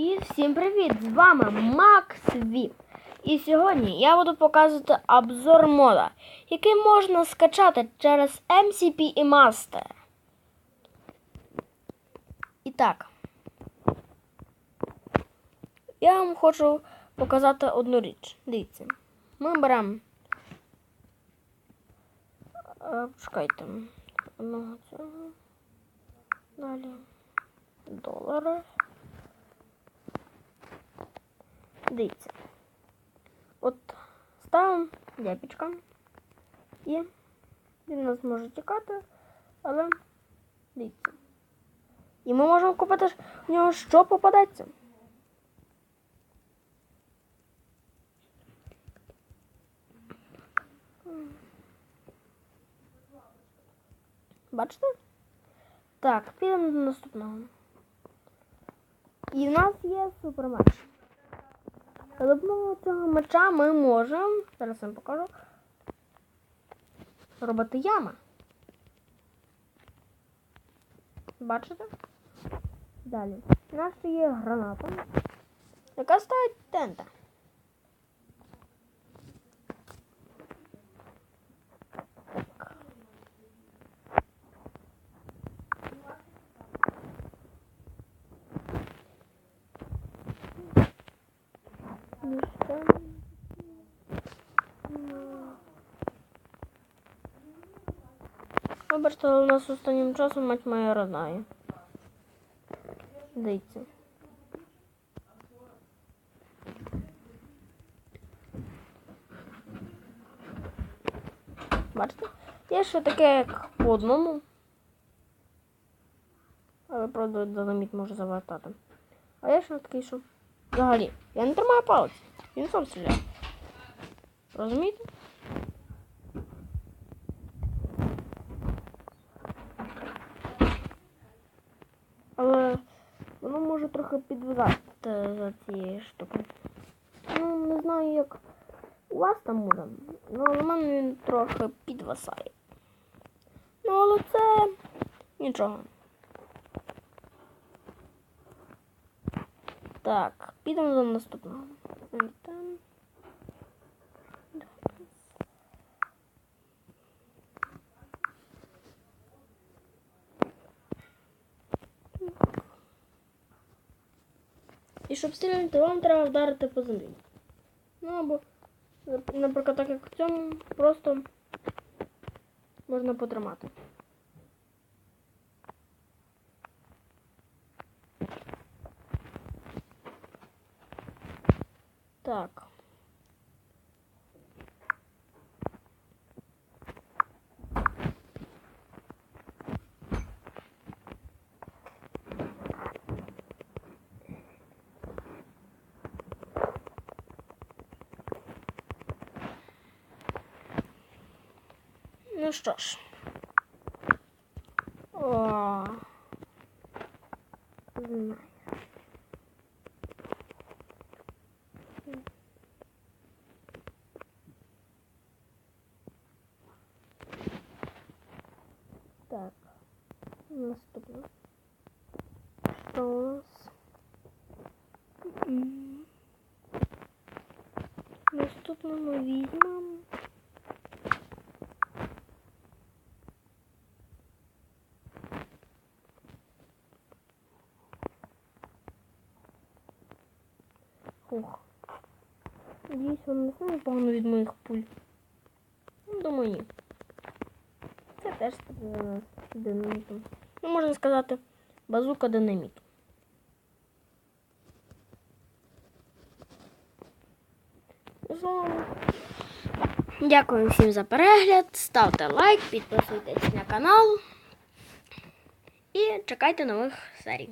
І всім привіт! З вами Макс Віп. І сьогодні я буду показувати обзор мода, який можна скачати через MCP і Master. І так, я вам хочу показати одну річ. Дивіться, ми беремо. Е, Чекайте. Одного цього. Далі. Долари. Дивіться. От ставимо дяпічка. І він нас може тікати, але дивіться. І ми можемо купити в нього що попадеться. Бачите? Так, підемо до наступного. І в нас є супермеч. За допомогою цього меча ми можемо, зараз вам покажу, робити ями. Бачите? Далі. У нас є граната, яка ставить тента. Вибачте, але у нас останнім часом мать моя родная. Дивіться. Бачите? Є ще таке, як по одному. Але правда динаміт може завертати. А є ще такий, що взагалі. Я не тримаю палець. Він сам стріляє. Розумієте? Але воно може трохи підвигати за цією штукою. Ну, не знаю, як у вас там буде. Ну, але в мене він трохи підвисає. Ну, але це нічого. Так, підемо до наступного. І щоб стріляти, вам треба вдарити по землі. Ну або, наприклад, так як в цьому, просто можна потримати. Так. Ну що ж. О. Знаю. Так. Наступно. Что у нас? Наступно ми візьмемо. Ух. Надіюсь, він не знає погано від моїх пуль. Ну, думаю, ні. Це теж динамітом. Ну, можна сказати, базука динаміту. Дякую всім за перегляд. Ставте лайк, підписуйтесь на канал і чекайте нових серій.